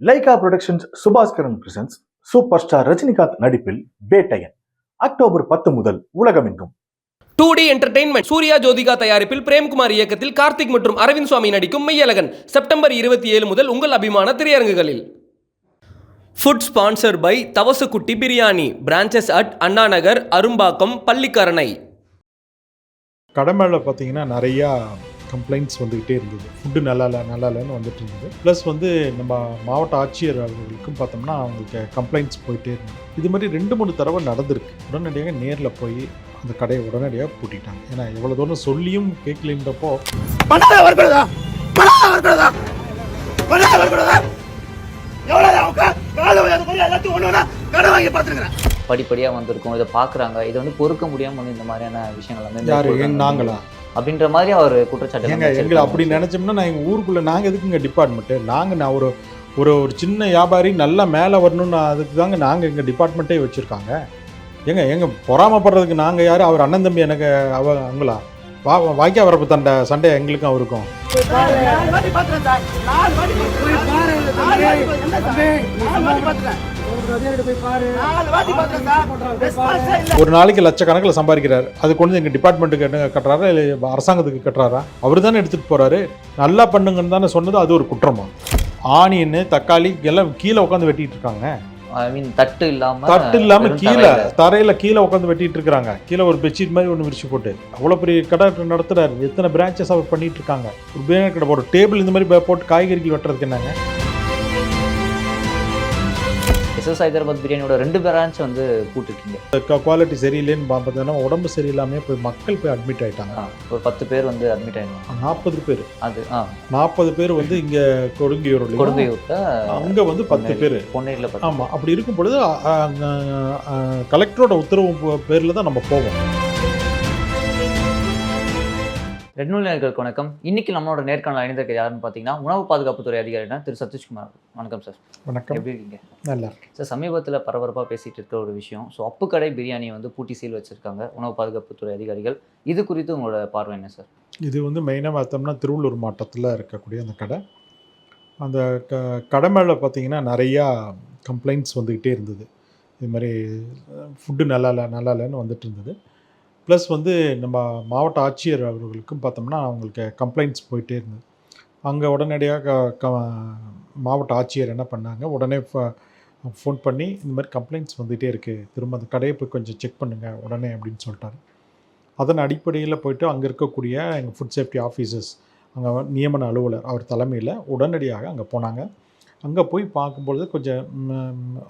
Lyca productions Subaskaran presents super star Rajinikanth நடிப்பில் Vettaiyan October பத்து முதல் உலகமெங்கும். Two D entertainment Suriya Jyothika தயாரிப்பில் பிரேம்குமார் இயக்கத்தில் கார்த்திக் மற்றும் அரவிந்த் சுவாமி நடிக்கும் மெய்யழகன் செப்டம்பர் இருபத்தி ஏழு முதல் உங்கள் அபிமான திரையரங்குகளில். Food sponsor by Thavasukutty biryani branches at Anna Nagar Arumbakkam Pallikaranai. கடமையில் பார்த்தீங்கன்னா நிறையா கம்ப்ளைண்ட்ஸ் வந்துக்கிட்டே இருந்தது. ஃபுட்டு நல்லா இல்லை நல்லா இல்லைன்னு வந்துட்டு இருந்தது. ப்ளஸ் வந்து நம்ம மாவட்ட ஆட்சியர் அவர்களுக்கும் பார்த்தோம்னா அவங்களுக்கு கம்ப்ளைண்ட்ஸ் போயிட்டே இருந்தது. இது மாதிரி ரெண்டு மூணு தடவை நடந்திருக்கு. உடனடியாக நேரில் போய் அந்த கடையை உடனடியாக பூட்டிட்டாங்க. ஏன்னா எவ்வளோ தூரம் சொல்லியும் கேட்கலன்றப்போ படிப்படியாக வந்திருக்கும். இதை பார்க்குறாங்க. இதை வந்து பொறுக்க முடியாமல் வந்து இந்த மாதிரியான விஷயங்கள் எல்லாமே யாரு? மேற்கொள்றாங்க. எங்க நாங்களா? அப்படின்ற மாதிரி அவர் குற்றச்சாட்டு ஏங்க எங்களை அப்படி நினச்சோம்னா நான் எங்கள் ஊருக்குள்ளே நாங்கள் எதுக்குங்க டிபார்ட்மெண்ட்டு நாங்கள் நான் ஒரு ஒரு ஒரு சின்ன வியாபாரி நல்லா மேலே வரணும்னு அதுக்கு தாங்க நாங்கள் எங்கள் டிபார்ட்மெண்ட்டே வச்சுருக்காங்க. எங்க பொறாமப்படுறதுக்கு நாங்கள் யார்? அவர் அண்ணன் தம்பி எனக்கு அவ அவங்களா? வா வாய்க்கா வரப்பு தண்டை சண்டை எங்களுக்கும் அவருக்கும். ஒரு நாளைக்கு லட்சக்கணக்கில் சம்பாதிக்கிறார். அது கொண்டு வந்து எங்கள் டிபார்ட்மெண்ட்டுக்கு கட்டுறாரா இல்லை அரசாங்கத்துக்கு கட்டுறாரா? அவர் தானே எடுத்துகிட்டு போகிறாரு நல்லா பண்ணுங்கன்னு தானே சொன்னது அது ஒரு குற்றமா? ஆனியன்னு தக்காளி எல்லாம் கீழே உட்காந்து வெட்டிகிட்டு இருக்காங்க. ஐ மீன் தட்டு இல்லாம தட்டு இல்லாம கீழே தரையில. கீழே உட்காந்து வெட்டிட்டு இருக்காங்க. கீழே ஒரு பெட்ஷீட் மாதிரி ஒன்று விரிச்சு போட்டு. அவ்வளோ பெரிய கடை நடத்துறாரு. எத்தனை பிரான்ச்சஸ் அவர் பண்ணிட்டு இருக்காங்க. ஒரு பிரியாணி கடை ஒரு டேபிள் இந்த மாதிரி போட்டு காய்கறிகள் வெட்டுறதுக்கு என்னங்க? எஸ்எஸ் ஹைதராபாத் பிரியாணியோட ரெண்டு பிரான்ச் வந்து கூட்டிருக்கீங்க குவாலிட்டி சரியில்லைன்னு பார்த்தோன்னா உடம்பு சரியில்லாம போய் மக்கள் போய் அட்மிட் ஆயிட்டாங்க. ஆ, ஒரு பத்து பேர் வந்து அட்மிட் ஆயிருந்தாங்க நாற்பது பேர். அது ஆ. நாற்பது பேர் வந்து இங்க கொடுங்கியூர் கொடுங்கையூர்ல அங்க வந்து பத்து பேர். பொன்னேரியில் பத்து ஆமா அப்படி இருக்கும் பொழுது கலெக்டரோட உத்தரவு பேர்ல தான் நம்ம போவோம். ரெட் நூல் நேர்களுக்கு வணக்கம். இன்னைக்கு நம்மளோட நேர்காணல் அணிந்திருக்க யாருன்னு பார்த்தீங்கன்னா உணவு பாதுகாப்புத்துறை அதிகாரினா திரு. சதீஷ்குமார். வணக்கம் சார். வணக்கம். எப்படி இருக்கீங்க? நல்லா இருக்கு சார் சமீபத்தில் பரபரப்பாக பேசிட்டு இருக்க ஒரு விஷயம் ஸோ அப்பு கடை பிரியாணியை வந்து பூட்டி சீல் வச்சிருக்காங்க உணவு பாதுகாப்புத்துறை அதிகாரிகள். இது குறித்து உங்களோட பார்வை என்ன சார்? இது வந்து மெயினாக பார்த்தோம்னா திருவள்ளூர் மாவட்டத்தில் இருக்கக்கூடிய அந்த கடை. அந்த க கடை மேலே பார்த்தீங்கன்னா நிறையா கம்ப்ளைண்ட்ஸ் வந்துக்கிட்டே இருந்தது. இது மாதிரி ஃபுட்டு நல்லா இல்லை நல்லா இல்லைன்னு வந்துட்டு இருந்தது. ப்ளஸ் வந்து நம்ம மாவட்ட ஆட்சியர் அவர்களுக்கும் பார்த்தோம்னா அவங்களுக்கு கம்ப்ளைண்ட்ஸ் போயிட்டே இருந்தது. அங்கே உடனடியாக க க மாவட்ட ஆட்சியர் என்ன பண்ணாங்க? உடனே ஃபோன் பண்ணி இந்த மாதிரி கம்ப்ளைண்ட்ஸ் வந்துகிட்டே இருக்குது திரும்ப அந்த கடையை போய் கொஞ்சம் செக் பண்ணுங்கள் உடனே அப்படின்னு சொல்லிட்டாரு. அதன் அடிப்படையில் போயிட்டு அங்கே இருக்கக்கூடிய எங்கள் ஃபுட் சேஃப்டி ஆஃபீஸர்ஸ் அங்கே நியமன அலுவலர் அவர் தலைமையில் உடனடியாக அங்கே போனாங்க. அங்கே போய் பார்க்கும்பொழுது கொஞ்சம்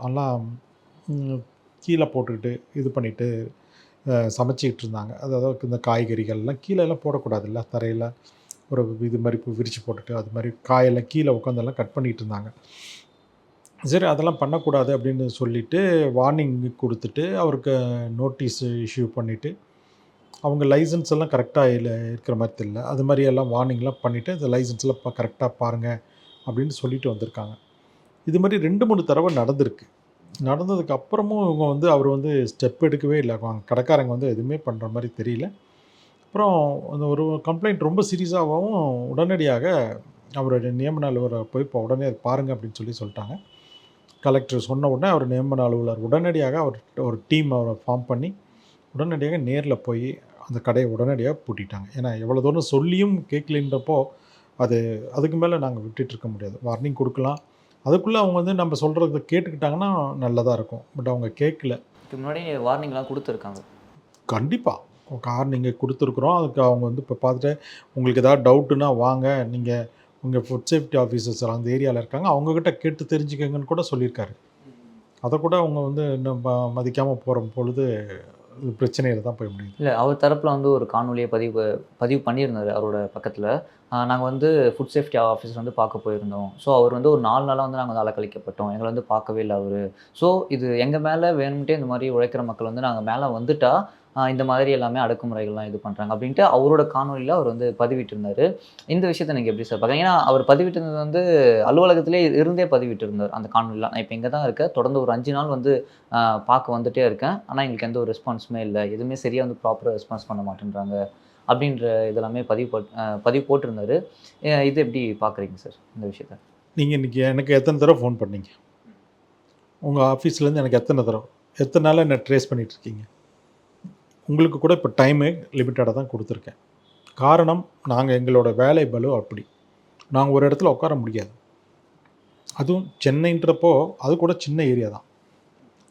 எல்லாம் கீழே போட்டுக்கிட்டு இது பண்ணிவிட்டு சமைச்சிக்கிட்டு இருந்தாங்க அதாவது இந்த காய்கறிகள்லாம் கீழே எல்லாம் போடக்கூடாதுல்ல? தரையில் ஒரு இது மாதிரி இப்போ விரித்து போட்டுட்டு அது மாதிரி காயெல்லாம் கீழே உட்காந்தெல்லாம் கட் பண்ணிகிட்டு இருந்தாங்க சரி அதெல்லாம் பண்ணக்கூடாது அப்படின்னு சொல்லிவிட்டு வார்னிங் கொடுத்துட்டு அவருக்கு நோட்டீஸ் இஷ்யூ பண்ணிவிட்டு அவங்க லைசன்ஸ் எல்லாம் கரெக்டாக இல்லை இருக்கிற மாதிரி தெரியல. அது மாதிரி எல்லாம் வார்னிங்லாம் பண்ணிவிட்டு இந்த லைசன்ஸ்லாம் இப்போ கரெக்டாக பாருங்கள் அப்படின்னு சொல்லிட்டு வந்திருக்காங்க. இது மாதிரி ரெண்டு மூணு தடவை நடந்திருக்கு. நடந்ததுக்கு அப்புறமும் இவங்க வந்து அவர் வந்து ஸ்டெப் எடுக்கவே இல்லை. கடைக்காரங்க வந்து எதுவுமே பண்ணுற மாதிரி தெரியல. அப்புறம் அந்த ஒரு கம்ப்ளைண்ட் ரொம்ப சீரியஸாகவும் உடனடியாக அவருடைய நியமன அலுவலர் போய் இப்போ உடனே அதை பாருங்கள் அப்படின்னு சொல்லி சொல்லிட்டாங்க. கலெக்டர் சொன்ன உடனே அவர் நியமன அலுவலர் உடனடியாக அவர் ஒரு டீம் அவரை ஃபார்ம் பண்ணி உடனடியாக நேரில் போய் அந்த கடையை உடனடியாக பூட்டிட்டாங்க. ஏன்னா எவ்வளோ தூரம் சொல்லியும் கேட்கலன்றப்போ அது அதுக்கு மேலே நாங்கள் விட்டுட்டு இருக்க முடியாது. வார்னிங் கொடுக்கலாம். அதுக்குள்ளே அவங்க வந்து நம்ம சொல்கிறத கேட்டுக்கிட்டாங்கன்னா நல்லதாக இருக்கும். பட் அவங்க கேட்கல. இதுக்கு முன்னாடி வார்னிங்லாம் கொடுத்துருக்காங்க. கண்டிப்பாக கார் நீங்கள் கொடுத்துருக்குறோம். அதுக்கு அவங்க வந்து இப்போ பார்த்துட்டு உங்களுக்கு ஏதாவது டவுட்டுன்னா வாங்க. நீங்கள் உங்கள் ஃபுட் சேஃப்டி ஆஃபீஸர்ஸ் அந்த ஏரியாவில் இருக்காங்க. அவங்கக்கிட்ட கேட்டு தெரிஞ்சுக்கங்கன்னு கூட சொல்லியிருக்காரு. அதை கூட அவங்க வந்து இன்னும் மதிக்காமல் போகிற பொழுது பிரச்சனையில் தான் போய் முடியுது. இல்லை அவர் தரப்பில் வந்து ஒரு காணொலியை பதிவு பதிவு பண்ணியிருந்தார் அவரோட பக்கத்தில். நாங்கள் வந்து ஃபுட் சேஃப்டி ஆஃபீஸர் வந்து பார்க்க போயிருந்தோம். ஸோ அவர் வந்து ஒரு நாலு நாளாக வந்து நாங்கள் வந்து அலக்கழிக்கப்பட்டோம். எங்களை வந்து பார்க்கவே இல்லை அவர். ஸோ இது எங்கள் மேலே வேணும்ட்டே இந்த மாதிரி உழைக்கிற மக்கள் வந்து நாங்கள் மேலே வந்துட்டா இந்த மாதிரி எல்லாமே அடக்குமுறைகள்லாம் இது பண்ணுறாங்க அப்படின்ட்டு அவரோட காணொலியில் அவர் வந்து பதிவிட்டிருந்தார். இந்த விஷயத்த நீங்கள் எப்படி சார் பார்க்குறீங்க? ஏன்னா அவர் பதிவிட்டிருந்தது வந்து அலுவலகத்திலே இருந்தே பதிவிட்டு இருந்தார் அந்த காணொலிலாம் நான் இப்போ இங்கே தான் இருக்கேன். தொடர்ந்து ஒரு அஞ்சு நாள் வந்து பார்க்க வந்துட்டே இருக்கேன். ஆனால் எங்களுக்கு எந்த ஒரு ரெஸ்பான்ஸுமே இல்லை. எதுவுமே சரியாக வந்து ப்ராப்பராக ரெஸ்பான்ஸ் பண்ண மாட்டேன்றாங்க. அப்படின்ற இதெல்லாமே பதிவு போட் பதிவு போட்டிருந்தாரு. இது எப்படி பார்க்குறீங்க சார் இந்த விஷயத்த? நீங்கள் இன்றைக்கி எனக்கு எத்தனை தடவை ஃபோன் பண்ணீங்க? உங்கள் ஆஃபீஸ்லேருந்து எனக்கு எத்தனை தடவை? எத்தனை நாளாக என்ன ட்ரேஸ் பண்ணிகிட்ருக்கீங்க உங்களுக்கு கூட இப்போ டைமு லிமிட்டடாக தான் கொடுத்துருக்கேன். காரணம் நாங்கள் எங்களோட வேலை பலு அப்படி. நாங்கள் ஒரு இடத்துல உட்கார முடியாது. அதுவும் சென்னைன்றப்போ அது கூட சின்ன ஏரியா தான்.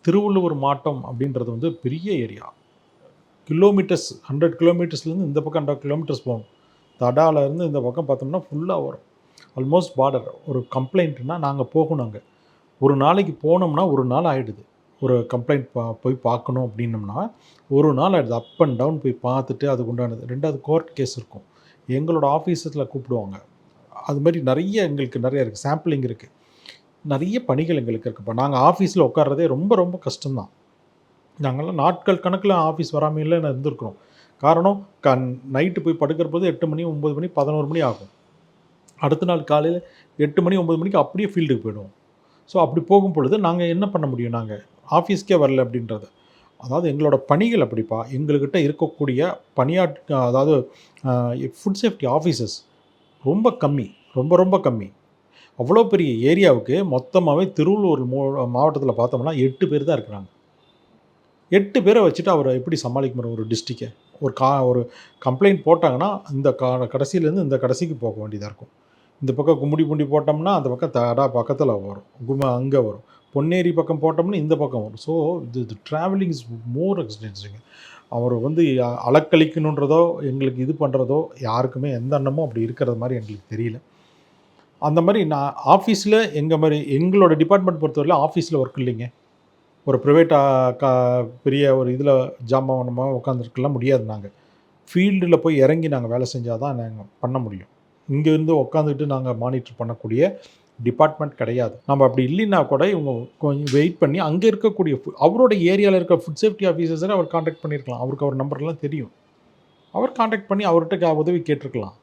திருவள்ளுவர் மாவட்டம் அப்படின்றது வந்து பெரிய ஏரியா கிலோமீட்டர்ஸ் ஹண்ட்ரட் கிலோமீட்டர்ஸ்லேருந்து இந்த பக்கம் ஹண்ட்ரட் கிலோமீட்டர்ஸ் போகும் தடால இருந்து இந்த பக்கம் பார்த்தோம்னா ஃபுல்லாக வரும். ஆல்மோஸ்ட் பார்டர் ஒரு கம்ப்ளைண்ட்னா நாங்கள் போகணும் அங்கே. ஒரு நாளைக்கு போனோம்னா ஒரு நாள் ஆகிடுது ஒரு கம்ப்ளைண்ட் பா போய் பார்க்கணும் அப்படின்னம்னா ஒரு நாள் ஆகிடுது அப் அண்ட் டவுன் போய் பார்த்துட்டு அதுக்கு உண்டானது. ரெண்டாவது கோர்ட் கேஸ் இருக்கும். எங்களோட ஆஃபீஸஸில் கூப்பிடுவாங்க. அது மாதிரி நிறைய எங்களுக்கு நிறைய இருக்குது சாம்பிளிங் இருக்குது நிறைய பணிகள் எங்களுக்கு இருக்குது இப்போ நாங்கள் ஆஃபீஸில் உட்கார்றதே ரொம்ப ரொம்ப கஷ்டம்தான். நாங்கள்லாம் நாட்கள் கணக்கில் ஆஃபீஸ் வராமையில் இருந்திருக்கிறோம். காரணம் கண் நைட்டு போய் படுக்கிறபோது எட்டு மணி ஒம்பது மணி பதினோரு மணி ஆகும். அடுத்த நாள் காலையில் எட்டு மணி ஒம்பது மணிக்கு அப்படியே ஃபீல்டுக்கு போயிடுவோம். ஸோ அப்படி போகும் பொழுது நாங்கள் என்ன பண்ண முடியும் நாங்கள் ஆஃபீஸ்க்கே வரல அப்படின்றது. அதாவது எங்களோட பணிகள் அப்படிப்பா எங்கள்கிட்ட இருக்கக்கூடிய பணியாட் அதாவது ஃபுட் சேஃப்டி ஆஃபீஸஸ் ரொம்ப கம்மி ரொம்ப ரொம்ப கம்மி. அவ்வளோ பெரிய ஏரியாவுக்கு மொத்தமாகவே திருவள்ளூர் மாவட்டத்தில் பார்த்தோம்னா எட்டு பேர் தான் இருக்கிறாங்க. எட்டு பேரை வச்சுட்டு அவரை எப்படி சமாளிக்க முடியும் ஒரு டிஸ்ட்ரிக்டை ஒரு கா ஒரு கம்ப்ளைண்ட் போட்டாங்கன்னா இந்த கா கடைசியிலேருந்து இந்த கடைசிக்கு போக வேண்டியதாக இருக்கும். இந்த பக்கம் கும்முடி பூண்டி போட்டோம்னா அந்த பக்கம் தடா பக்கத்தில் வரும். கும அங்கே வரும். பொன்னேரி பக்கம் போட்டோம்னா இந்த பக்கம் வரும். ஸோ இது இது ட்ராவலிங் இஸ் மோர் எக்ஸ்பென்சிவ் அவர் வந்து அ- அலக்களிக்கணுன்றதோ எங்களுக்கு இது பண்ணுறதோ யாருக்குமே எந்த எண்ணமும் அப்படி இருக்கிறது மாதிரி எங்களுக்கு தெரியல. அந்த மாதிரி நான் ஆஃபீஸில் எங்கள் மாதிரி எங்களோட டிபார்ட்மெண்ட் பொறுத்தவரையில் ஆஃபீஸில் ஒர்க் இல்லைங்க. ஒரு ப்ரைவேட் கா பெரிய ஒரு இதில் ஜாமானமாக உட்காந்துருக்கலாம் முடியாது நாங்கள் ஃபீல்டில் போய் இறங்கி நாங்கள் வேலை செஞ்சால் தான் நாங்கள் பண்ண முடியும். இங்கேருந்து உட்காந்துட்டு நாங்கள் மானிட்டர் பண்ணக்கூடிய டிபார்ட்மெண்ட் கிடையாது. நம்ம அப்படி இல்லைன்னா கூட இவங்க கொஞ்சம் வெயிட் பண்ணி அங்கே இருக்கக்கூடிய அவரோட ஏரியாவில் இருக்க ஃபுட் சேஃப்டி ஆஃபீஸர்ஸை அவர் காண்டாக்ட் பண்ணியிருக்கலாம் அவருக்கு அவர் நம்பர்லாம் தெரியும். அவர் காண்டாக்ட் பண்ணி அவர்கிட்ட உதவி கேட்டிருக்கலாம்.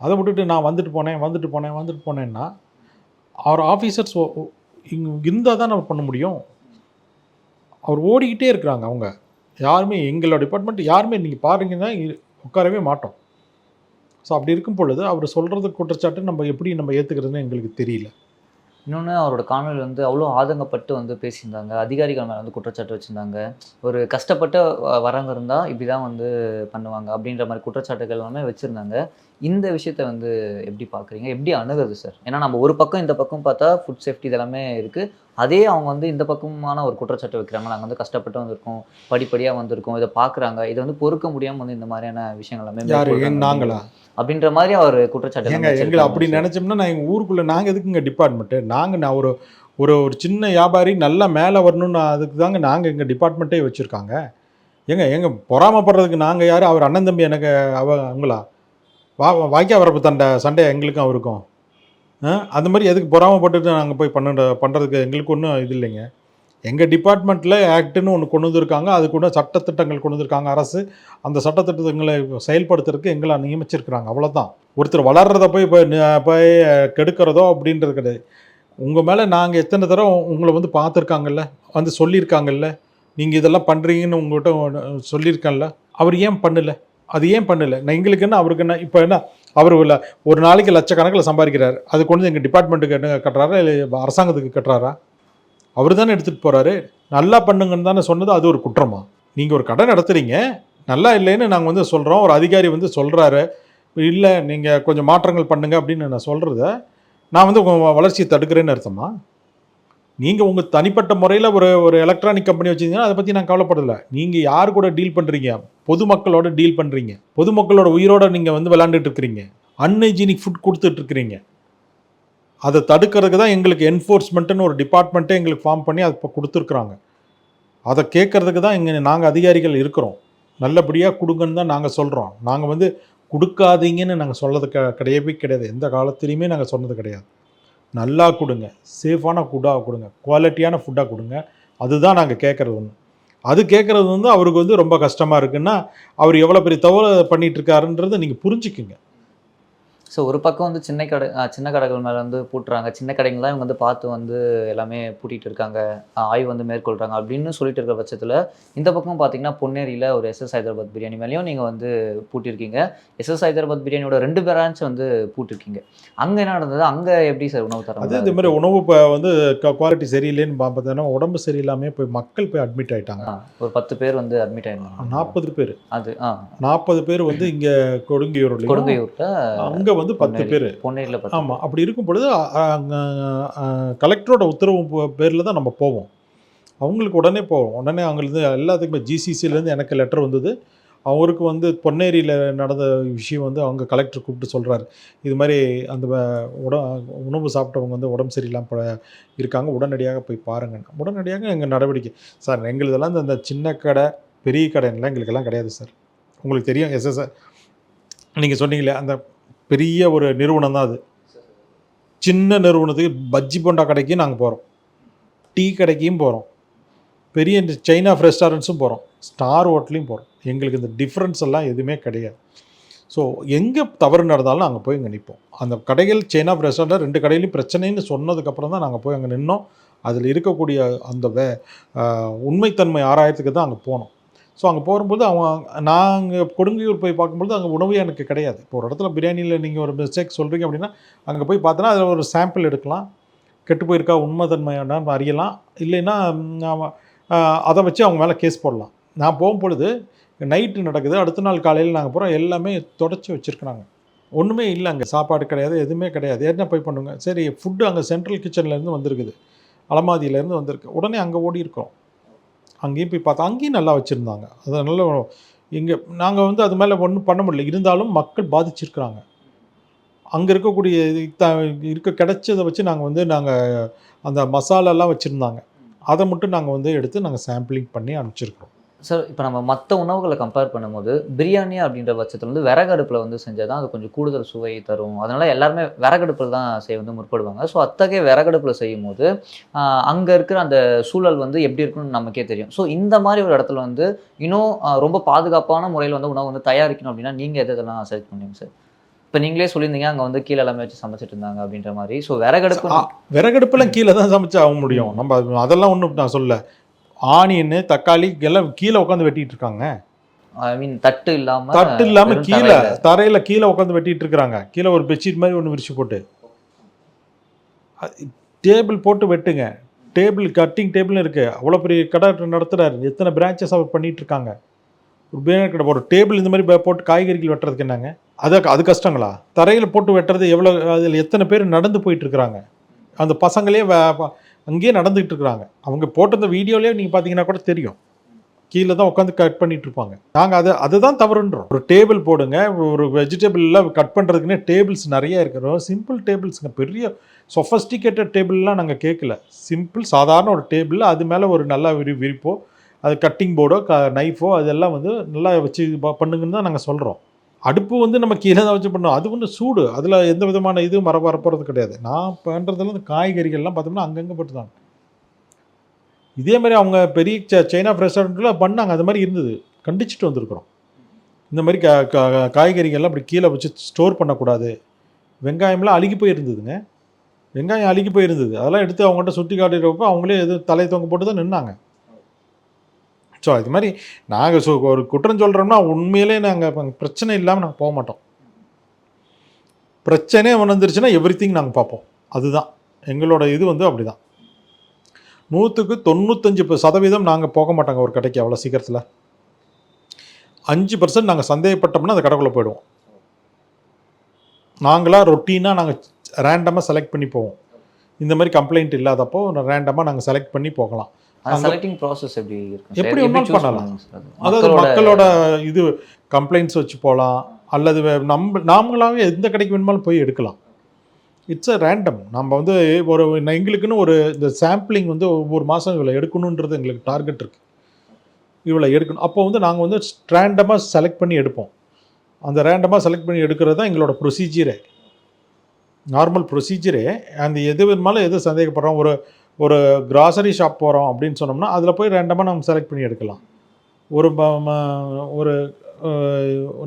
அதை விட்டுட்டு நான் வந்துட்டு போனேன் வந்துட்டு போனேன் வந்துட்டு போனேன்னா அவர் ஆஃபீஸர்ஸ் இங்கே இருந்தால் தான் நம்ம பண்ண முடியும். அவர் ஓடிக்கிட்டே இருக்கிறாங்க அவங்க. யாருமே எங்களோட டிபார்ட்மெண்ட் யாருமே நீங்கள் பாருங்கன்னா உட்காரவே மாட்டோம். ஸோ அப்படி இருக்கும் பொழுது அவர் சொல்கிறது குற்றச்சாட்டு நம்ம எப்படி நம்ம ஏற்றுக்கிறதுன்னு எங்களுக்கு தெரியல. இன்னொன்று அவரோட காணொலி வந்து அவ்வளோ ஆதங்கப்பட்டு வந்து பேசியிருந்தாங்க. அதிகாரிகள் மேலே வந்து குற்றச்சாட்டு வச்சுருந்தாங்க. ஒரு கஷ்டப்பட்டு வரவங்க இருந்தால் இப்படி தான் வந்து பண்ணுவாங்க அப்படின்ற மாதிரி குற்றச்சாட்டுகள் எல்லாமே வச்சுருந்தாங்க. இந்த விஷயத்த வந்து எப்படி பார்க்குறீங்க? எப்படி அணுகுது சார் ஏன்னா நம்ம ஒரு பக்கம் இந்த பக்கம் பார்த்தா ஃபுட் சேஃப்டி இதெல்லாமே இருக்குது அதே அவங்க வந்து இந்த பக்கமான ஒரு குற்றச்சாட்டு வைக்கிறாங்க நாங்கள் வந்து கஷ்டப்பட்டு வந்திருக்கோம் படிப்படியாக வந்திருக்கோம் இதை பார்க்குறாங்க. இதை வந்து பொறுக்க முடியாமல் வந்து இந்த மாதிரியான விஷயங்கள் எல்லாமே நாங்களா? அப்படின்ற மாதிரி அவர் குற்றச்சாட்டு எல்லாமே எங்களை அப்படி. நினச்சோம்னா நான் எங்கள் ஊருக்குள்ளே நாங்கள் எதுக்குங்க டிபார்ட்மெண்ட்டு நாங்கள் நான் ஒரு ஒரு ஒரு சின்ன வியாபாரி நல்லா மேலே வரணும்னு அதுக்கு தாங்க நாங்கள் எங்கள் டிபார்ட்மெண்ட்டே வச்சுருக்காங்க. ஏங்க எங்க பொறாமப்படுறதுக்கு நாங்கள் யார்? அவர் அண்ணன் தம்பி எனக்கு அவ அவங்களா? வா வாய்க்கா வரப்பு தண்டை சண்டை எங்களுக்கும் அவருக்கும். அந்த மாதிரி எதுக்கு பொறாமப்பட்டுட்டு நாங்கள் போய் பண்ண பண்ணுறதுக்கு எங்களுக்கு ஒன்றும் இது இல்லைங்க. எங்கள் டிபார்ட்மெண்ட்டில் ஆக்டுன்னு ஒன்று கொண்டு வந்திருக்காங்க. அதுக்கு சட்டத்திட்டங்கள் கொண்டு வந்திருக்காங்க. அரசு அந்த சட்டத்திட்டங்களை செயல்படுத்துறதுக்கு எங்களை நியமிச்சிருக்கிறாங்க. அவ்வளோதான் ஒருத்தர் வளர்கிறத போய் போய் போய் கெடுக்கிறதோ அப்படின்றது கிடையாது. உங்கள் மேலே நாங்கள் எத்தனை தடவை உங்களை வந்து பார்த்துருக்காங்கல்ல? வந்து சொல்லியிருக்காங்கல்ல? நீங்கள் இதெல்லாம் பண்ணுறீங்கன்னு உங்கள்கிட்ட சொல்லியிருக்கேன்ல? அவர் ஏன் பண்ணல? அது ஏன் பண்ணல? நான் எங்களுக்கு என்ன அவருக்கு என்ன இப்போ என்ன அவர் இல்லை ஒரு நாளைக்கு லட்சக்கணக்கில் சம்பாதிக்கிறார். அது கொண்டு வந்து எங்கள் டிபார்ட்மெண்ட்டுக்கு என்ன கட்டுறாரா இல்லை அரசாங்கத்துக்கு கட்டுறாரா? அவர் தானே எடுத்துகிட்டு போகிறாரு நல்லா பண்ணுங்கன்னு தானே சொன்னது அது ஒரு குற்றமா? நீங்கள் ஒரு கடை நடத்துகிறீங்க நல்லா இல்லைன்னு நாங்கள் வந்து சொல்கிறோம் ஒரு அதிகாரி வந்து சொல்கிறாரு இல்லை நீங்கள் கொஞ்சம் மாற்றங்கள் பண்ணுங்க அப்படின்னு நான் சொல்கிறத நான் வந்து வளர்ச்சியை தடுக்கிறேன்னு அர்த்தமா? நீங்கள் உங்கள் தனிப்பட்ட முறையில் ஒரு ஒரு எலக்ட்ரானிக் கம்பெனி வச்சிருந்தீங்கன்னா அதை பற்றி நான் கவலைப்படலை. நீங்கள் யார் கூட டீல் பண்ணுறீங்க பொதுமக்களோட டீல் பண்ணுறீங்க பொதுமக்களோட உயிரோட நீங்கள் வந்து விளாண்டுட்டு இருக்கிறீங்க. அன்ஹைஜீனிக் ஃபுட் கொடுத்துட்டு இருக்கிறீங்க. அதை தடுக்கிறதுக்கு தான் எங்களுக்கு என்ஃபோர்ஸ்மெண்ட்டுன்னு ஒரு டிபார்ட்மெண்ட்டே எங்களுக்கு ஃபார்ம் பண்ணி அதை இப்போ கொடுத்துருக்குறாங்க. அதை கேட்கறதுக்கு தான் இங்கே நாங்கள் அதிகாரிகள் இருக்கிறோம். நல்லபடியாக கொடுங்கன்னு தான் நாங்கள் சொல்கிறோம் நாங்கள் வந்து கொடுக்காதீங்கன்னு நாங்கள் சொல்லது க கிடையவே கிடையாது. எந்த காலத்துலேயுமே நாங்கள் சொன்னது கிடையாது. நல்லா கொடுங்க. சேஃபான ஃபுட்டாக கொடுங்க. குவாலிட்டியான ஃபுட்டாக கொடுங்க. அதுதான் நாங்கள் கேட்குறது ஒன்று அது கேட்குறது வந்து அவருக்கு வந்து ரொம்ப கஷ்டமாக இருக்குன்னா அவர் எவ்வளோ பெரிய தவறு பண்ணிகிட்ருக்காருன்றதை நீங்கள் புரிஞ்சுக்குங்க. ஸோ ஒரு பக்கம் வந்து சின்ன கடை சின்ன கடைகள் மேலே வந்து பூட்டுறாங்க. சின்ன கடைங்களாம் இவங்க வந்து பார்த்து வந்து எல்லாமே பூட்டிட்டு இருக்காங்க. ஆய்வு வந்து மேற்கொள்கிறாங்க அப்படின்னு சொல்லிட்டு இருக்கிற பட்சத்தில் இந்த பக்கம் பார்த்தீங்கன்னா பொன்னேரியில் ஒரு எஸ்எஸ் ஹைதராபாத் பிரியாணி மேலேயும் நீங்கள் வந்து பூட்டியிருக்கீங்க எஸ்எஸ் ஹைதராபாத் பிரியாணியோட ரெண்டு பிரான்ச் வந்து பூட்டிருக்கீங்க. அங்கே என்ன நடந்தது? அங்கே எப்படி சார் உணவு தரம் அது மாதிரி உணவு இப்போ வந்து குவாலிட்டி சரியில்லைன்னு பார்த்தோன்னா உடம்பு சரியில்லாமல் போய் மக்கள் போய் அட்மிட் ஆயிட்டாங்க. ஆ, ஒரு பத்து பேர் வந்து அட்மிட் ஆயிருந்தாங்க. நாற்பது பேர். அது ஆ. நாற்பது பேர் வந்து இங்கே கொடுங்கியூர்லையும் கொடுங்கையூர்ல அங்கே வந்து பத்து பேர். பொன்னேரியில் பத்து ஆமாம் அப்படி இருக்கும் பொழுது கலெக்டரோட உத்தரவு பேரில் தான் நம்ம போவோம். அவங்களுக்கு உடனே போவோம். உடனே அவங்களுக்கு எல்லாத்துக்குமே ஜிசிசிலேருந்து எனக்கு லெட்டர் வந்தது. அவருக்கு வந்து பொன்னேரியில் நடந்த விஷயம் வந்து அவங்க கலெக்டர் கூப்பிட்டு சொல்கிறாரு இது மாதிரி அந்த உட உணவு சாப்பிட்டவங்க வந்து உடம்பு சரியில்லாமல் இருக்காங்க. உடனடியாக போய் பாருங்க. உடனடியாக எங்கள் நடவடிக்கை. சார் எங்களுதெல்லாம் இந்த- இந்த சின்ன கடை பெரிய கடைலாம் எங்களுக்கெல்லாம் கிடையாது சார். உங்களுக்கு தெரியும் எஸ்எஸ்ஆர் நீங்கள் சொன்னீங்களே அந்த பெரிய ஒரு நிறுவனம் தான் அது. சின்ன நிறுவனத்துக்கு பஜ்ஜி போண்டா கடைக்கும் நாங்கள் போகிறோம் டீ கடைக்கும் போகிறோம் பெரிய இந்த சைனா ரெஸ்டாரண்ட்ஸும் போகிறோம் ஸ்டார் ஹோட்டலையும் போகிறோம் எங்களுக்கு இந்த டிஃப்ரென்ஸ் எல்லாம் எதுவுமே கிடையாது. ஸோ எங்கே தவறு நடந்தாலும் நாங்கள் போய் இங்கே நிற்போம் அந்த கடைகள் செயின் ஆஃப் ரெஸ்டாரண்ட் ரெண்டு கடையிலையும் பிரச்சனைன்னு சொன்னதுக்கப்புறம் தான் நாங்கள் போய் அங்கே நின்னோம். அதில் இருக்கக்கூடிய அந்த வே உண்மைத்தன்மை ஆராயத்துக்கு தான் அங்கே போனோம். ஸோ அங்கே போகும்போது அவங்க நாங்கள் கொடுங்கையூர் போய் பார்க்கும்போது அங்கே உணவே எனக்கு கிடையாது. இப்போ ஒரு இடத்துல பிரியாணியில் நீங்கள் ஒரு மிஸ்டேக் சொல்கிறீங்க அப்படின்னா அங்கே போய் பார்த்தோன்னா அதில் ஒரு சாம்பிள் எடுக்கலாம். கெட்டு போயிருக்கா உண்மைத்தன்மையான அறியலாம். இல்லைன்னா அதை வச்சு அவங்க மேலே கேஸ் போடலாம். நான் போகும்பொழுது நைட்டு நடக்குது அடுத்த நாள் காலையில் நாங்கள் போகிறோம் எல்லாமே தொடச்சி வச்சுருக்குறாங்க. ஒன்றுமே இல்லை அங்கே. சாப்பாடு கிடையாது எதுவுமே கிடையாது. என்ன போய் பண்ணுங்க? சரி ஃபுட்டு அங்கே சென்ட்ரல் கிச்சன்லேருந்து வந்திருக்குது. அலமாதியிலேருந்து வந்திருக்கு. உடனே அங்கே ஓடி இருக்கோம் அங்கேயும் போய் பார்த்தா அங்கேயும் நல்லா வச்சுருந்தாங்க. அதனால இங்கே நாங்கள் வந்து அது மேலே ஒன்றும் பண்ண முடியல. இருந்தாலும் மக்கள் பாதிச்சிருக்கிறாங்க. அங்கே இருக்கக்கூடிய த இருக்க கிடைச்சதை வச்சு நாங்கள் வந்து நாங்கள் அந்த மசாலாலாம் வச்சுருந்தாங்க. அதை மட்டும் நாங்கள் வந்து எடுத்து நாங்கள் சாம்பிளிங் பண்ணி அனுப்பிச்சிருக்கிறோம். சார் இப்போ நம்ம மற்ற உணவுகளை கம்பேர் பண்ணும்போது பிரியாணி அப்படின்ற பட்சத்தில் வந்து விறகடுப்பில் வந்து செஞ்சால் தான் அது கொஞ்சம் கூடுதல் சுவை தரும். அதனால எல்லாருமே விறகடுப்பில் தான் செய்ய வந்து முற்படுவாங்க. ஸோ அத்தகைய விறகடுப்பில் செய்யும் போது அங்கே இருக்கிற அந்த சூழல் வந்து எப்படி இருக்குன்னு நமக்கே தெரியும். ஸோ இந்த மாதிரி ஒரு இடத்துல வந்து இன்னும் ரொம்ப பாதுகாப்பான முறையில் வந்து உணவு வந்து தயாரிக்கணும் அப்படின்னா நீங்கள் எது இதெல்லாம் செலக்ட் பண்ணுவீங்க சார் இப்போ நீங்களே சொல்லியிருந்தீங்க அங்கே வந்து கீழே எல்லாமே வச்சு சமைச்சிட்டு இருந்தாங்க அப்படின்ற மாதிரி. ஸோ விறகடுப்பு விறகடுப்புலாம் கீழே தான் சமைச்சு ஆக முடியும். நம்ம அது- அதெல்லாம் ஒன்றும் நான் சொல்ல ஆனியன் தக்காளி எல்லாம் கீழே உட்காந்து வெட்டிட்டு இருக்காங்க. ஐ மீன் தட்டு இல்லாம தட்டு இல்லாம கீழே தரையில. கீழே உட்காந்து வெட்டிட்டு இருக்கிறாங்க கீழே ஒரு பெட்ஷீட் மாதிரி ஒன்று விரிச்சு போட்டு. டேபிள் போட்டு வெட்டுங்க. டேபிள் கட்டிங் டேபிள் இருக்கு. அவ்வளோ பெரிய கடை நடத்துறாரு. எத்தனை பிரான்ச்சஸ் அவர் பண்ணிட்டு இருக்காங்க. ஒரு பிரியாணி கடை ஒரு டேபிள் இந்த மாதிரி போட்டு காய்கறிகள் வெட்டுறதுக்கு என்னங்க? அது அது கஷ்டங்களா? தரையில் போட்டு வெட்டுறது எவ்வளோ அதில் எத்தனை பேர் நடந்து போயிட்டு இருக்கிறாங்க? அந்த பசங்களே அங்கேயே நடந்துகிட்டு இருக்கிறாங்க அவங்க போட்ட அந்த வீடியோலேயே நீங்கள் பார்த்தீங்கன்னா கூட தெரியும். கீழே தான் உட்காந்து கட் பண்ணிட்டு இருப்பாங்க நாங்கள் அதை அதுதான் தவறுன்றோம். ஒரு டேபிள் போடுங்க ஒரு வெஜிடபிள்லாம் கட் பண்ணுறதுக்குன்னே டேபிள்ஸ் நிறைய இருக்கிறோம். சிம்பிள் டேபிள்ஸுங்க பெரிய சொஃபஸ்டிகேட்டட் டேபிள்லாம் நாங்கள் கேட்கல. சிம்பிள் சாதாரண ஒரு டேபிள் அது மேலே ஒரு நல்லா விரி விரிப்போ அது கட்டிங் போர்டோ க நைஃபோ அதெல்லாம் வந்து நல்லா வச்சு பண்ணுங்கன்னு தான் நாங்கள் சொல்கிறோம் அடுப்பு வந்து நம்ம கீழே தான் வச்சு பண்ணோம் அது வந்து சூடு. அதில் எந்த விதமான இதுவும் மர வரப்போகிறது கிடையாது. நான் பண்ணுறதுல இந்த காய்கறிகள்லாம் பார்த்தோம்னா அங்கங்கே போட்டுதாங்க இதே மாதிரி அவங்க பெரிய ச- சைனா ரெஸ்டாரண்ட்டில் பண்ணாங்க. அது மாதிரி இருந்தது. கண்டிச்சுட்டு வந்திருக்கிறோம். இந்த மாதிரி கா காய்கறிகள்லாம் அப்படி கீழே வச்சு ஸ்டோர் பண்ணக்கூடாது. வெங்காயம்லாம் அழுகி போயிருந்ததுங்க. வெங்காயம் அழுகி போயிருந்தது. அதெல்லாம் எடுத்து அவங்கள்ட்ட சுட்டி காட்டிடுறப்போ அவங்களே எதுவும் தலை தொங்க போட்டு தான் நின்னாங்க. ஸோ இது மாதிரி நாங்கள் ஸோ ஒரு குற்றம் சொல்கிறோம்னா உண்மையிலே நாங்கள் பிரச்சனை இல்லாமல் நாங்கள் போக மாட்டோம். பிரச்சனையே வந்துருச்சுன்னா எவ்ரி திங் நாங்கள் பார்ப்போம். அதுதான். எங்களோட இது வந்து அப்படிதான். நூற்றுக்கு தொண்ணூத்தஞ்சு ப- சதவீதம் நாங்கள் போக மாட்டாங்க ஒரு கடைக்கு அவ்வளோ சீக்கிரத்தில். அஞ்சு பர்சன்ட் நாங்கள் சந்தேகப்பட்டோம்னா அந்த கடைக்குள்ளே போயிடுவோம். நாங்களாக ரொட்டீனாக நாங்கள் ரேண்டமாக செலக்ட் பண்ணி போவோம். இந்த மாதிரி கம்ப்ளைண்ட் இல்லாதப்போ ரேண்டமாக நாங்கள் செலக்ட் பண்ணி போகலாம். செலக்டிங் ப்ராசஸ் எப்படி இருக்கும்? எப்படி choose பண்ணலாம். அதாவது மக்களோட இது கம்ப்ளைண்ட்ஸ் வச்சு போகலாம் அல்லது நம்ம நாமளாவே எந்த கடைக்கு வேணுமாலும் போய் எடுக்கலாம். இட்ஸ் அ ரேண்டம் நம்ம வந்து ஒரு எங்களுக்குன்னு ஒரு இந்த சாம்பிளிங் வந்து ஒவ்வொரு மாதம் இவ்வளோ எடுக்கணுன்றது எங்களுக்கு டார்கெட் இருக்குது இவ்வளோ எடுக்கணும். அப்போ வந்து நாங்கள் வந்து ரேண்டமாக செலக்ட் பண்ணி எடுப்போம். அந்த ரேண்டமாக செலக்ட் பண்ணி எடுக்கிறது தான் எங்களோட ப்ரொசீஜரே நார்மல் ப்ரொசீஜரே அந்த எது வேணுமாலும் எது சந்தேகப்படுறோம். ஒரு ஒரு கிராசரி ஷாப் போகிறோம் அப்படின்னு சொன்னோம்னா அதில் போய் ரேண்டமாக நம்ம செலக்ட் பண்ணி எடுக்கலாம். ஒரு ஒரு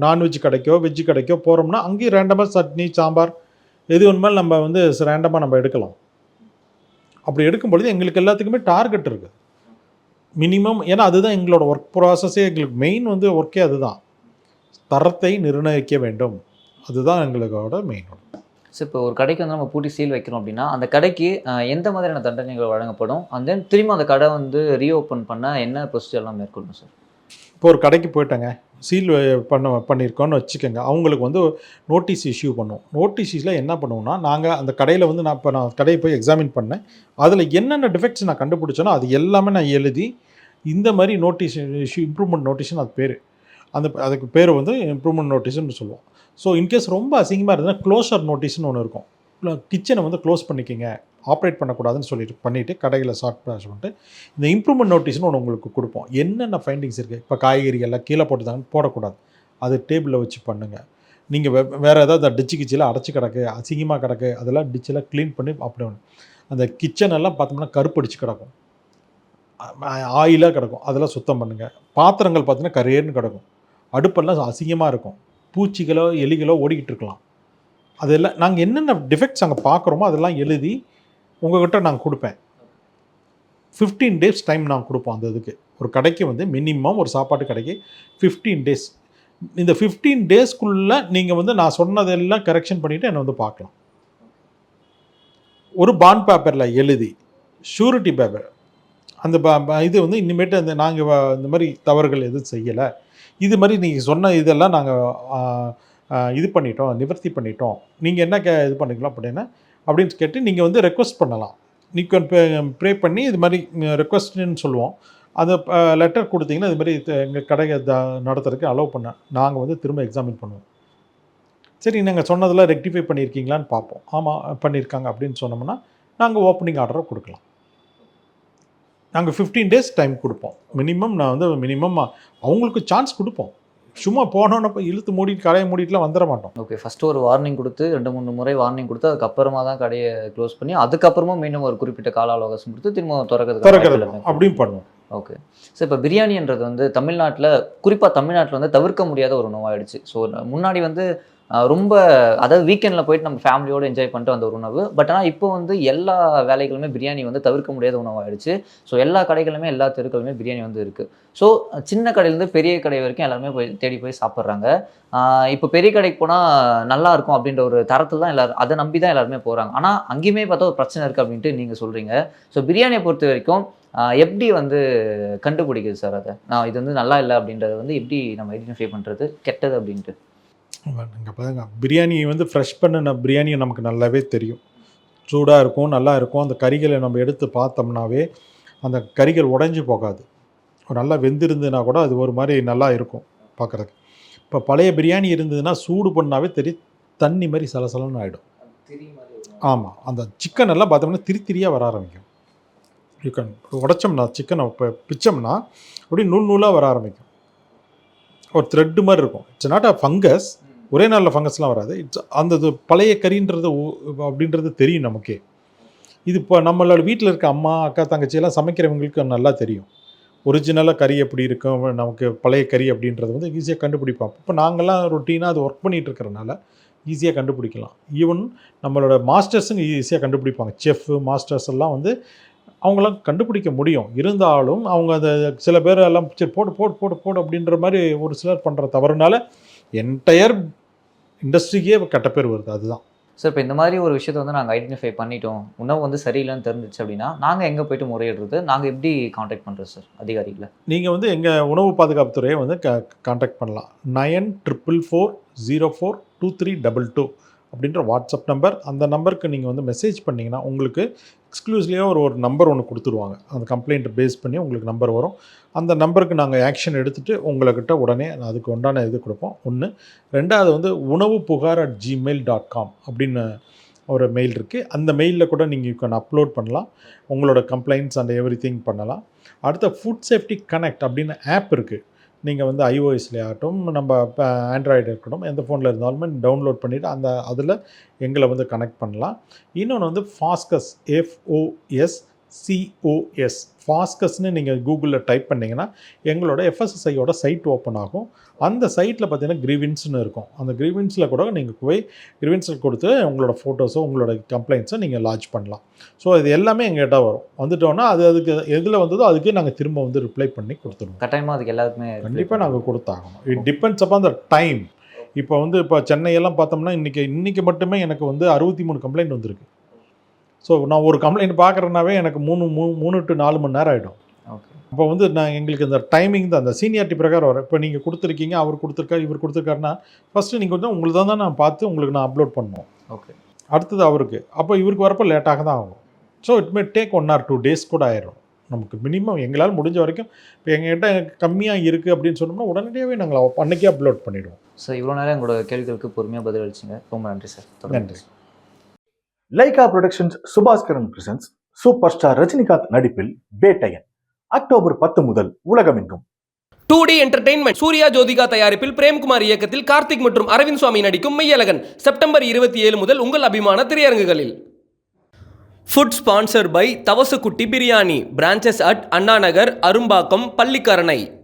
நான்வெஜ் கடைக்கோ வெஜ் கடைக்கோ போகிறோம்னா அங்கேயும் ரேண்டமாக சட்னி சாம்பார் எது வேணுமாலும் நம்ம வந்து ரேண்டமாக நம்ம எடுக்கலாம். அப்படி எடுக்கும் பொழுது எங்களுக்கு எல்லாத்துக்குமே டார்கெட் இருக்குது மினிமம் ஏன்னா அதுதான் எங்களோட ஒர்க் ப்ராசஸே எங்களுக்கு மெயின் வந்து ஒர்க்கே அதுதான். தரத்தை நிர்ணயிக்க வேண்டும். அதுதான் எங்களோட மெயினோட ஸோ இப்போ ஒரு கடைக்கு வந்து நம்ம பூட்டி சீல் வைக்கிறோம் அப்படின்னா அந்த கடைக்கு எந்த மாதிரியான தண்டனைகள் வழங்கப்படும்? அண்ட் தென் திரும்ப அந்த கடை வந்து ரீஓப்பன் பண்ண என்ன ப்ரொசீஜர்லாம் மேற்கொள்ளணும் சார் இப்போ ஒரு கடைக்கு போயிட்டேங்க. சீல் பண்ண பண்ணியிருக்கோன்னு வச்சுக்கோங்க. அவங்களுக்கு வந்து நோட்டீஸ் இஷ்யூ பண்ணுவோம் நோட்டீஸில் என்ன பண்ணுவோம்னா நாங்கள் அந்த கடையில் வந்து நான் இப்போ நான் கடையை போய் எக்ஸாமின் பண்ணேன். அதில் என்னென்ன டிஃபெக்ட்ஸ் நான் கண்டுபிடிச்சேனோ அது எல்லாமே நான் எழுதி இந்த மாதிரி நோட்டீஸ் இஷ்யூ இம்ப்ரூவ்மெண்ட் நோட்டீஸ்னு அது பேர். அந்த அதுக்கு பேர் வந்து இம்ப்ரூவ்மெண்ட் நோட்டீஸ்னு சொல்லுவோம். ஸோ இன்கேஸ் ரொம்ப அசிங்கமாக இருந்ததுன்னா க்ளோஷர் நோட்டீஸ்னு ஒன்று இருக்கும். கிச்சனை வந்து க்ளோஸ் பண்ணிக்கிங்க. ஆப்ரேட் பண்ணக்கூடாதுன்னு சொல்லிட்டு பண்ணிவிட்டு கடையில் ஷார்ட் பண்ணிட்டு இந்த இம்ப்ரூவ்மெண்ட் நோட்டீஸ்னு ஒன்று உங்களுக்கு கொடுப்போம். என்னென்ன ஃபைண்டிங்ஸ் இருக்குது இப்போ காய்கறிகள்லாம் கீழே போட்டுதாங்கன்னு போடக்கூடாது. அது டேபிளில் வச்சு பண்ணுங்கள் நீங்கள் வே வேறு ஏதாவது டிச்சு கிச்சில் அடைச்சி கிடக்கு அசிங்கமாக கிடக்கு அதெல்லாம் டிச்செல்லாம் க்ளீன் பண்ணி அப்படி அந்த கிச்சன் எல்லாம் பார்த்தோம்னா கருப்படிச்சு கிடக்கும். ஆயிலாக கிடக்கும். அதெல்லாம் சுத்தம் பண்ணுங்கள் பாத்திரங்கள் பார்த்தீங்கன்னா கரியர்னு கிடக்கும். அடுப்பெல்லாம் அசிங்கமாக இருக்கும். பூச்சிகளோ எலிகளோ ஓடிக்கிட்டு இருக்கலாம். அதெல்லாம் நாங்கள் என்னென்ன டிஃபெக்ட்ஸ் அங்கே பார்க்குறோமோ அதெல்லாம் எழுதி உங்ககிட்ட நான் கொடுப்பேன். ஃபிஃப்டீன் டேஸ் டைம் நாங்கள் கொடுப்போம் அந்த இதுக்கு. ஒரு கடைக்கு வந்து மினிமம் ஒரு சாப்பாட்டு கடைக்கு ஃபிஃப்டீன் டேஸ் இந்த ஃபிஃப்டீன் டேஸ்க்குள்ளே நீங்கள் வந்து நான் சொன்னதெல்லாம் கரெக்ஷன் பண்ணிவிட்டு என்னை வந்து பார்க்கலாம். ஒரு பாண்ட் பேப்பரில் எழுதி ஷூரிட்டி பேப்பர் அந்த ப- இது வந்து இனிமேட்டு அந்த நாங்கள் இந்த மாதிரி தவறுகள் எதுவும் செய்யலை. இது மாதிரி நீங்கள் சொன்ன இதெல்லாம் நாங்கள் இது பண்ணிட்டோம் நிவர்த்தி பண்ணிட்டோம். நீங்கள் என்ன கே இது பண்ணிக்கலாம் அப்படின்னா அப்படின்னு கேட்டு நீங்கள் வந்து ரெக்வஸ்ட் பண்ணலாம். நீங்கள் ப்ரே பண்ணி இது மாதிரி ரெக்வஸ்ட்னு சொல்லுவோம். அந்த லெட்டர் கொடுத்தீங்கன்னா இது மாதிரி எங்கள் கடையை த நடத்துறதுக்கு அலோவ் பண்ண நாங்கள் வந்து திரும்ப எக்ஸாமின் பண்ணுவோம். சரி நாங்கள் சொன்னதெல்லாம் ரெக்டிஃபை பண்ணியிருக்கீங்களான்னு பார்ப்போம். ஆமாம் பண்ணியிருக்காங்க அப்படின்னு சொன்னோம்னா நாங்கள் ஓப்பனிங் ஆர்டரை கொடுக்கலாம். நாங்கள் ஃபிஃப்டீன் டேஸ் டைம் கொடுப்போம். மினிமம் நான் வந்து மினிமம் அவங்களுக்கு சான்ஸ் கொடுப்போம். சும்மா போனோன்னு இழுத்து மூடிட்டு கடையை மூடிட்டுலாம் வந்துட மாட்டோம். ஓகே ஃபர்ஸ்ட் ஒரு வார்னிங் கொடுத்து ரெண்டு மூணு முறை வார்னிங் கொடுத்து அதுக்கப்புறமா தான் கடையை க்ளோஸ் பண்ணி அதுக்கப்புறமா மீண்டும் ஒரு குறிப்பிட்ட கால அவகாசம் கொடுத்து திரும்ப திறக்கிறது திறக்கிறது அப்படியும் பண்ணுவோம். ஓகே ஸோ இப்போ பிரியாணின்றது வந்து தமிழ்நாட்டில் குறிப்பாக தமிழ்நாட்டில் வந்து தவிர்க்க முடியாத ஒரு உணவாயிடுச்சு ஸோ முன்னாடி வந்து ரொம்ப அதாவது வீக்கெண்டில் போயிட்டு நம்ம ஃபேமிலியோடு என்ஜாய் பண்ணிட்டு வந்த ஒரு உணவு. பட் ஆனால் இப்போ வந்து எல்லா வேலைகளுமே பிரியாணி வந்து தவிர்க்க முடியாத உணவாயிடுச்சு. ஸோ எல்லா கடைகளுமே எல்லா தெருக்களுமே பிரியாணி வந்து இருக்குது ஸோ சின்ன கடையிலேருந்து பெரிய கடை வரைக்கும் எல்லாருமே போய் தேடி போய் சாப்பிட்றாங்க. இப்போ பெரிய கடைக்கு போனால் நல்லா இருக்கும் அப்படின்ற ஒரு தரத்தில் தான் எல்லாரும் அதை நம்பி தான் எல்லாருமே போகிறாங்க ஆனால் அங்கேயுமே பார்த்தா ஒரு பிரச்சனை இருக்குது அப்படின்ட்டு நீங்கள் சொல்கிறீங்க ஸோ பிரியாணியை பொறுத்த வரைக்கும் எப்படி வந்து கண்டுபிடிக்குது சார் அதை? நான் இது வந்து நல்லா இல்லை அப்படின்றத வந்து எப்படி நம்ம ஐடென்டிஃபை பண்ணுறது கெட்டது அப்படின்ட்டு. இங்கே பாருங்க பிரியாணி வந்து ஃப்ரெஷ் பண்ணின பிரியாணி நமக்கு நல்லாவே தெரியும். சூடாக இருக்கும் நல்லா இருக்கும். அந்த கறிகளை நம்ம எடுத்து பார்த்தோம்னாவே அந்த கறிகள் உடஞ்சி போகாது. நல்லா வெந்திருந்ததுன்னா கூட அது ஒரு மாதிரி நல்லா இருக்கும் பார்க்குறதுக்கு. இப்போ பழைய பிரியாணி இருந்ததுன்னா சூடு பண்ணாவே தெரியும் தண்ணி மாதிரி சலசலன்னு ஆகிடும் ஆமாம் அந்த சிக்கன் எல்லாம் பார்த்தோம்னா திரி திரியாக வர ஆரம்பிக்கும். சிக்கன் உடைச்சோம்னா சிக்கனை இப்போ பிச்சோம்னா அப்படியே நூல் நூலாக வர ஆரம்பிக்கும். ஒரு த்ரெட்டு மாதிரி இருக்கும். இட்ஸ் நாட் அ ஃபங்கஸ் ஒரே நாளில் ஃபங்கஸ்லாம் வராது. இட்ஸ் அந்த இது பழைய கறின்றது அப்படின்றது தெரியும் நமக்கே. இது இப்போ நம்மளோட வீட்டில் இருக்க அம்மா அக்கா தங்கச்சி எல்லாம் சமைக்கிறவங்களுக்கு நல்லா தெரியும். ஒரிஜினலாக கறி எப்படி இருக்கும் நமக்கு பழைய கறி அப்படின்றது வந்து ஈஸியாக கண்டுபிடிப்போம் இப்போ நாங்கள்லாம் ரொட்டீனாக அது ஒர்க் பண்ணிகிட்டு இருக்கிறனால ஈஸியாக கண்டுபிடிக்கலாம். ஈவன் நம்மளோட மாஸ்டர்ஸுங்க ஈஸியாக கண்டுபிடிப்பாங்க. செஃப் மாஸ்டர்ஸ் எல்லாம் வந்து அவங்களாம் கண்டுபிடிக்க முடியும். இருந்தாலும் அவங்க அதை சில பேர் எல்லாம் சரி போட்டு போடு போட்டு போடு அப்படின்ற மாதிரி ஒரு சிலர் பண்ணுற தவறுனால என்டையர் இண்டஸ்ட்ரிக்கே கெட்ட பேர் வருது அதுதான். சார் இப்போ இந்த மாதிரி ஒரு விஷயத்தை வந்து நாங்கள் ஐடென்டிஃபை பண்ணிட்டோம். உணவு வந்து சரியில்லைன்னு தெரிஞ்சிச்சு அப்படின்னா நாங்கள் எங்கே போயிட்டு முறையிடுறது? நாங்கள் எப்படி காண்டாக்ட் பண்ணுறது சார் அதிகாரிகளை? நீங்கள் வந்து எங்கள் உணவு பாதுகாப்பு துறையை வந்து க காண்டாக்ட் பண்ணலாம். Nine triple four zero four two three double two. அப்படின்ற வாட்ஸ்அப் நம்பர். அந்த நம்பருக்கு நீங்கள் வந்து மெசேஜ் பண்ணிங்கன்னா உங்களுக்கு எக்ஸ்க்ளூசிவாக ஒரு ஒரு நம்பர் ஒன்று கொடுத்துருவாங்க. அந்த கம்ப்ளைண்ட்டை பேஸ் பண்ணி உங்களுக்கு நம்பர் வரும். அந்த நம்பருக்கு நாங்கள் ஆக்ஷன் எடுத்துகிட்டு உங்கள்கிட்ட உடனே அதுக்கு உண்டான இது கொடுப்போம். ஒன்று ரெண்டாவது வந்து உணவு புகார் அட் ஜிமெயில் டாட் காம் அப்படின்னு ஒரு மெயில் இருக்குது அந்த மெயிலில் கூட நீங்கள் யூ அப்லோட் பண்ணலாம். உங்களோட கம்ப்ளைண்ட்ஸ் அண்ட் எவ்ரி திங் பண்ணலாம். அடுத்த ஃபுட் சேஃப்டி கனெக்ட் அப்படின்னு ஆப் இருக்குது நீங்கள் வந்து ஐஓஎஸ்லேயே ஆகட்டும் நம்ம இப்போ ஆண்ட்ராய்டு இருக்கட்டும் எந்த ஃபோனில் இருந்தாலுமே டவுன்லோட் பண்ணிவிட்டு அந்த அதில் எங்களை வந்து கனெக்ட் பண்ணலாம். இன்னொன்று வந்து ஃபாஸ்கஸ் எஃப்ஓஎஸ் சிஓஎஸ் ஃபாஸ்கஸ்னு நீங்கள் கூகுளில் டைப் பண்ணிங்கன்னா எங்களோட எஃப்எஸ்எஸ்ஐயோட சைட் ஓப்பன் ஆகும். அந்த சைட்டில் பார்த்தீங்கன்னா கிரீவின்ஸ்னு இருக்கும். அந்த கிரீவின்ஸில் கூட நீங்கள் போய் கிரீவின்ஸில் கொடுத்து உங்களோட ஃபோட்டோஸோ உங்களோட கம்ப்ளைண்ட்ஸை நீங்கள் லாட்ச் பண்ணலாம். ஸோ இது எல்லாமே எங்கள்கிட்ட வரும். வந்துட்டோன்னா அது அதுக்கு எதில் வந்ததோ அதுக்கு நாங்கள் திரும்ப வந்து ரிப்ளை பண்ணி கொடுத்துருவோம் கட்டாயமாக அதுக்கு எல்லாருக்குமே கண்டிப்பாக நாங்கள் கொடுத்தாகணும். It depends upon the time இப்போ வந்து இப்போ சென்னையெல்லாம் பார்த்தோம்னா இன்றைக்கி இன்றைக்கி மட்டுமே எனக்கு வந்து அறுபத்தி மூணு கம்ப்ளைண்ட் வந்திருக்கு. ஸோ நான் ஒரு கம்ப்ளைண்ட் பார்க்குறேன்னாவே எனக்கு மூணு மூ மூணு டு நாலு மணி நேரம் ஆகிடும் ஓகே அப்போ வந்து நான் எங்களுக்கு இந்த டைமிங் தான் அந்த சீனியாரிட்டி பிரகாரம் வரும் இப்போ நீங்கள் கொடுத்துருக்கீங்க அவர் கொடுத்துருக்காரு இவர் கொடுத்துருக்காருன்னா ஃபஸ்ட்டு நீங்கள் வந்து உங்களுக்கு தான் நான் பார்த்து உங்களுக்கு நான் அப்லோட் பண்ணணும் ஓகே அடுத்தது அவருக்கு. அப்போ இவருக்கு வரப்போ லேட்டாக தான் ஆகும். So it may take one or two days கூட ஆயிரும். நமக்கு மினிமம் எங்களால் முடிஞ்ச வரைக்கும் இப்போ எங்ககிட்ட கம்மியாக இருக்குது அப்படின்னு சொன்னோம்னா உடனடியாகவே நாங்கள் அன்னைக்கே அப்லோட் பண்ணிவிடுவோம் சார் இவ்வளோ நேரம் எங்களோட கேள்விகளுக்கு பொறுமையாக பதில் அளிச்சிங்க ரொம்ப நன்றி சார் நன்றி. Lyca productions Subaskaran presents super star Rajinikanth நடிப்பில் பேட்டையன் அக்டோபர் பத்து முதல் உலகமெங்கும். Two D entertainment Suriya Jyothika தயாரிப்பில் பிரேம்குமார் இயக்கத்தில் கார்த்திக் மற்றும் அரவிந்த் சுவாமி நடிக்கும் மெய்யழகன் செப்டம்பர் இருபத்தி ஏழு முதல் உங்கள் அபிமான திரையரங்குகளில். Food sponsor by Thavasukutty biryani branches at Anna Nagar Arumbakkam Pallikaranai.